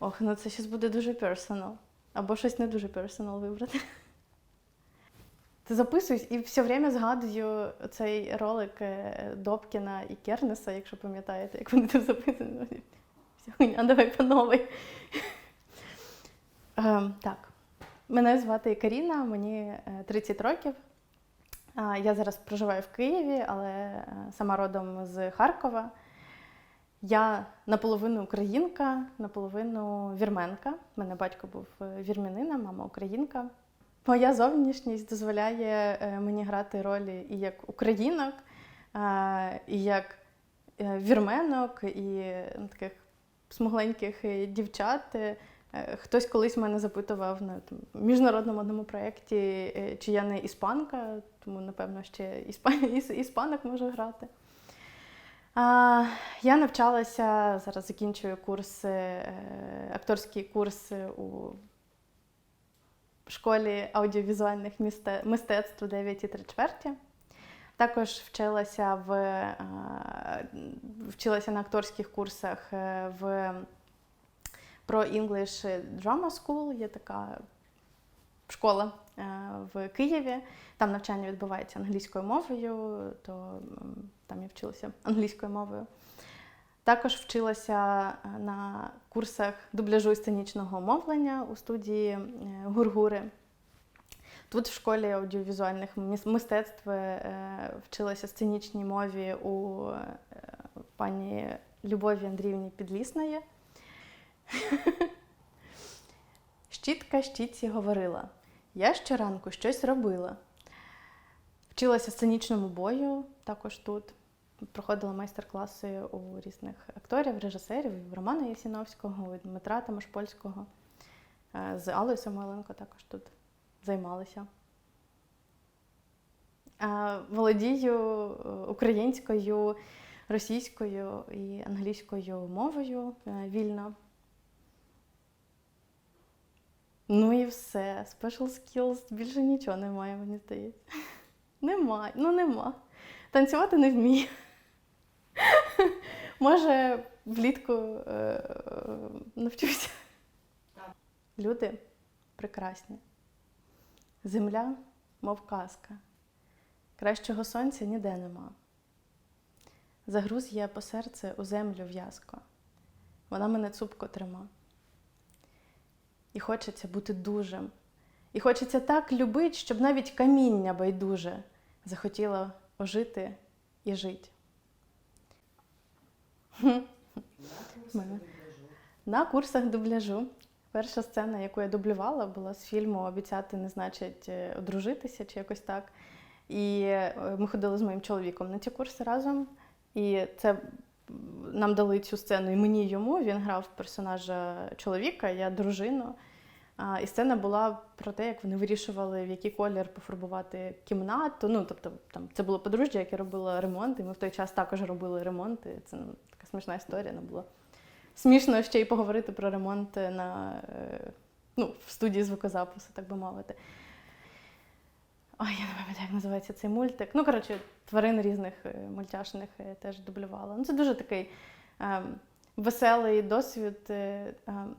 Ох, ну це зараз буде дуже персонал. Або щось не дуже персонал вибрати. Ти записуюсь і все время згадую цей ролик е, Добкіна і Кернеса, якщо пам'ятаєте, як вони там записані. Вся хуйня, давай по новій. Ем, так, мене звати Каріна, мені е, 30 років. Я зараз проживаю в Києві, але е, сама родом з Харкова. Я наполовину українка, наполовину вірменка. У мене батько був е, вірмянина, мама українка. Моя зовнішність дозволяє е, мені грати ролі і як українок, і як е, вірменок, і ну, таких смугленьких дівчат. Хтось колись мене запитував на там, міжнародному одному проєкті, чи я не іспанка, тому напевно ще іспан... іспанок можу грати. Я навчалася, зараз закінчую курси, е, акторські курси у школі аудіовізуальних мистецтв 9 і 3 чверті. Також вчилася в е, вчилася на акторських курсах е, в Pro English Drama School. Є така школа е, в Києві. Там навчання відбувається англійською мовою, то там я вчилася англійською мовою. Також вчилася е, на курсах дубляжу і сценічного мовлення у студії е, Гургури. Тут в школі аудіовізуальних мистецтв вчилася сценічній мові у пані Любові Андріївні Підлісної. Щітка щітці говорила: я щоранку щось робила. Вчилася сценічному бою також тут. Проходила майстер-класи у різних акторів, режисерів, Романа Єсіновського, Дмитра Тамашпольського. Е, З Аллою Самойленко також тут займалися. Е, Володію е, українською, російською і англійською мовою вільно. Ну і все. Special skills більше нічого немає, мені здається. Немає, ну нема. Танцювати не вмію. Може, влітку е, навчуся. Люди прекрасні. Земля, мов казка. Кращого сонця ніде нема. Загруз є по серце у землю в'язко. Вона мене цупко трима. І хочеться бути дужим. І хочеться так любить, щоб навіть каміння байдуже захотіло ожити і жити. На курсах дубляжу. Перша сцена, яку я дублювала, була з фільму Обіцяти не значить е, одружитися чи якось так. І е, ми ходили з моїм чоловіком на ці курси разом. І це нам дали цю сцену і мені, йому. Він грав персонажа чоловіка, я дружину. І сцена була про те, як вони вирішували, в який колір пофарбувати кімнату. Ну, тобто, там це було подружжя, яке робило ремонт, і ми в той час також робили ремонт. І це ну, така смішна історія. Ну, було смішно ще й поговорити про ремонт на, е, ну, в студії звукозапису, так би мовити. Ой, я не пам'ятаю, як називається цей мультик. Ну, коротше, тварин різних е, мультяшних е, теж дублювала. Ну, це дуже такий ем, веселий досвід. е, ем,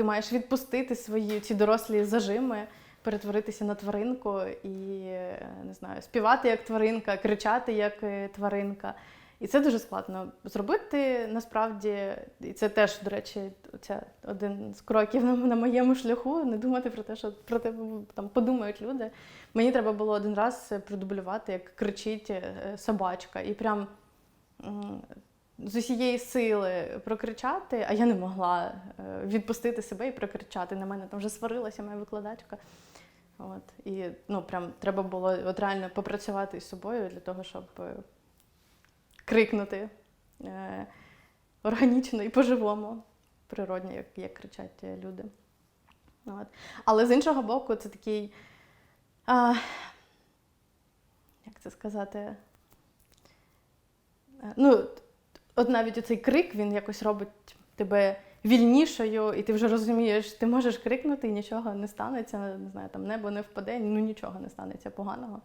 ти маєш відпустити свої ці дорослі зажими, перетворитися на тваринку і е, не знаю, співати як тваринка, кричати як е, тваринка. І це дуже складно зробити насправді. І це теж, до речі, це один з кроків на, моєму шляху. Не думати про те, що про тебе там подумають люди. Мені треба було один раз продублювати, як кричить е, собачка, і прям з усієї сили прокричати, а я не могла е, відпустити себе і прокричати. На мене там вже сварилася моя викладачка. От. І ну, прям треба було от реально попрацювати із собою для того, щоб е, крикнути е, органічно і по-живому, природньо, як, як кричать е, люди. От. Але з іншого боку, це такий. А, як це сказати? Ну, от навіть оцей крик, він якось робить тебе вільнішою, і ти вже розумієш, ти можеш крикнути, і нічого не станеться, не знаю, там небо не впаде, ну нічого не станеться поганого.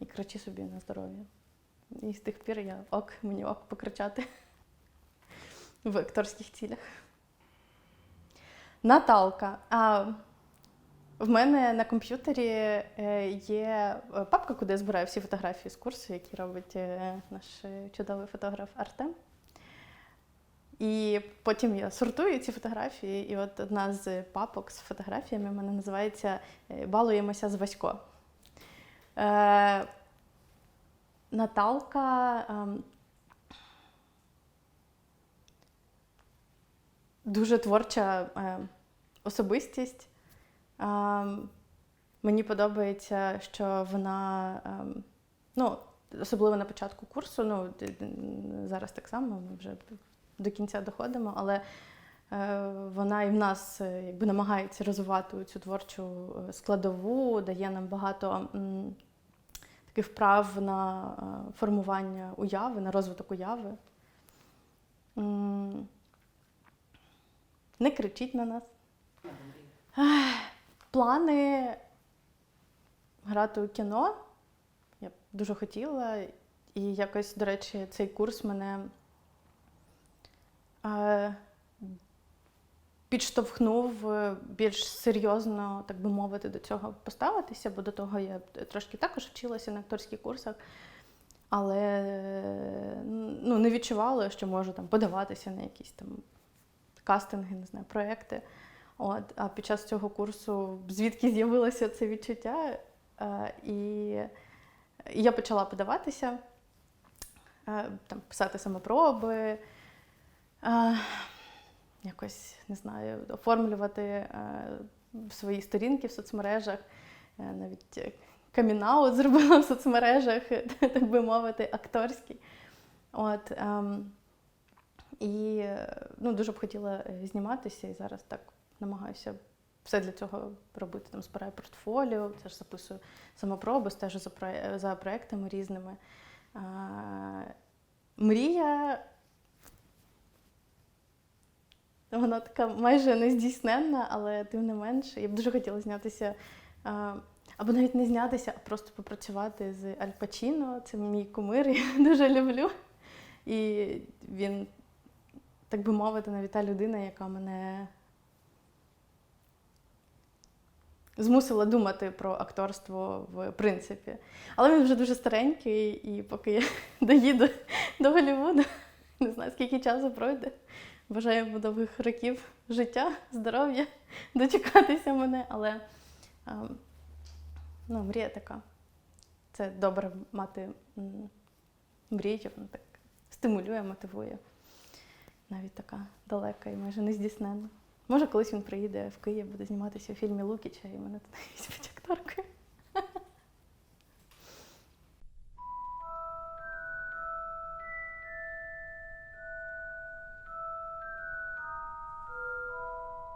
І кричи собі на здоров'я. І з тих пір я ок, мені ок покричати в акторських цілях. Наталка. А в мене на комп'ютері е, є е, папка, куди я збираю всі фотографії з курсу, які робить е, наш чудовий фотограф Артем. І потім я сортую ці фотографії, і от одна з папок з фотографіями в мене називається е, Балуємося з Васько. Е, Наталка ем, дуже творча е, особистість. Ем, мені подобається, що вона, ем, ну, особливо на початку курсу, ну, зараз так само, ми вже до кінця доходимо, але е, вона і в нас е, якби, намагається розвивати цю творчу е, складову, дає нам багато таких вправ на формування уяви, на розвиток уяви. Не кричіть на нас. Плани грати у кіно. Я б дуже хотіла. І якось, до речі, цей курс мене підштовхнув е, більш серйозно, так би мовити, до цього поставитися, бо до того я трошки також вчилася на акторських курсах, але ну, не відчувала, що можу там подаватися на якісь там кастинги, не знаю, проекти. От, а під час цього курсу звідки з'явилося це відчуття, і я почала подаватися, там, писати самопроби, е, якось не знаю, оформлювати е, свої сторінки в соцмережах, е, навіть е, камінаут зробила в соцмережах, так би мовити, акторський. От, ем, і ну, дуже б хотіла зніматися і зараз так намагаюся все для цього робити. Там збираю портфоліо, теж записую самопроби, стежу за, проектами різними. А, мрія. Вона така майже нездійсненна, але тим не менше, я б дуже хотіла знятися. Або навіть не знятися, а просто попрацювати з Аль Пачіно. Це мій кумир, я дуже люблю. І він, так би мовити, навіть та людина, яка мене змусила думати про акторство в принципі. Але він вже дуже старенький, і поки я доїду до Голлівуду, не знаю, скільки часу пройде. Бажаю йому довгих років життя, здоров'я, дочекатися мене. Але ну, мрія така. Це добре мати мрію, вона так стимулює, мотивує. Навіть така далека і майже нездійсненна. Може, колись він приїде в Київ, буде зніматися у фільмі Лукіча і мене туди візьмуть акторкою.